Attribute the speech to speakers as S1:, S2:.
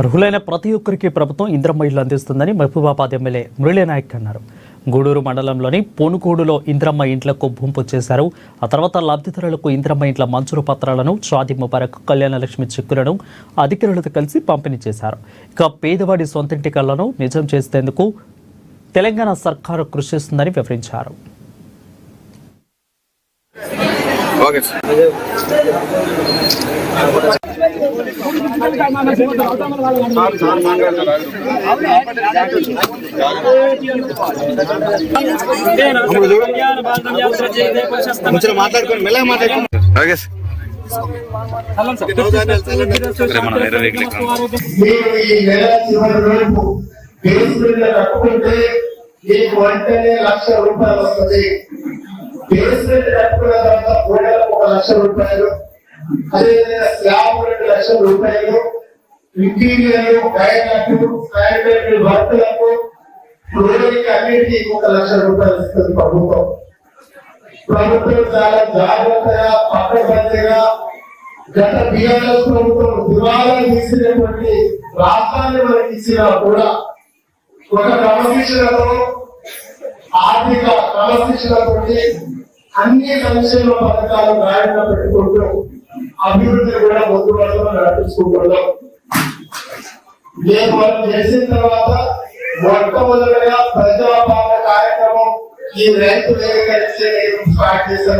S1: అర్హులైన ప్రతి ఒక్కరికి ప్రభుత్వం ఇంద్రమ్మ ఇల్లు అందిస్తుందని మహబూబాబాద్ ఎమ్మెల్యే మురళీనాయక్ అన్నారు. గూడూరు మండలంలోని పోనుగోడులో ఇంద్రమ్మ ఇంట్లకు భూంపు చేశారు. ఆ తర్వాత లబ్ధిదారులకు ఇంద్రమ్మ ఇంట్ల మంజూరు పత్రాలను షాది ముబారక్ కళ్యాణలక్ష్మి చెక్కులను అధికారులతో కలిసి పంపిణీ చేశారు. ఇక పేదవాడి సొంతింటి కళ్ళను నిజం చేసేందుకు తెలంగాణ సర్కారు కృషి చేస్తుందని వివరించారు.
S2: ఓకే మాట్లాడుకోండి మెల్లగా మాట్లాడుకోండి. Okay sir.
S3: మీకు వెంటనే లక్ష రూపాయలు వస్తుంది ఒక లక్ష రూపాయలు అదేవిధంగా స్లాబ్ రెండు లక్షల రూపాయలు ఇంటీరియర్ బయటకు శానిటరీ వర్కులకు రోజుకి అన్నిటికీ ఒక లక్ష రూపాయలు ఇస్తుంది ప్రభుత్వం. ప్రభుత్వం చాలా జాగ్రత్తగా పక్కబందిగా గత బీఆర్ఎస్ ప్రభుత్వం దివాలా తీసినటువంటి రాష్ట్రాన్ని మనకి ఇచ్చినా కూడా ఒక క్రమశిక్షణతో ఆర్థిక క్రమశిక్షణతో అన్ని సంక్షేమ పథకాలు గాయంగా పెట్టుకుంటూ అభివృద్ధి కూడా ముందు వరకు నడిపించుకుంటున్నాం. నేను మనం చేసిన తర్వాత మొట్టమొదటిగా ప్రజాపాలన కార్యక్రమం ఈ రైతు వేదిక స్టార్ట్ చేశారు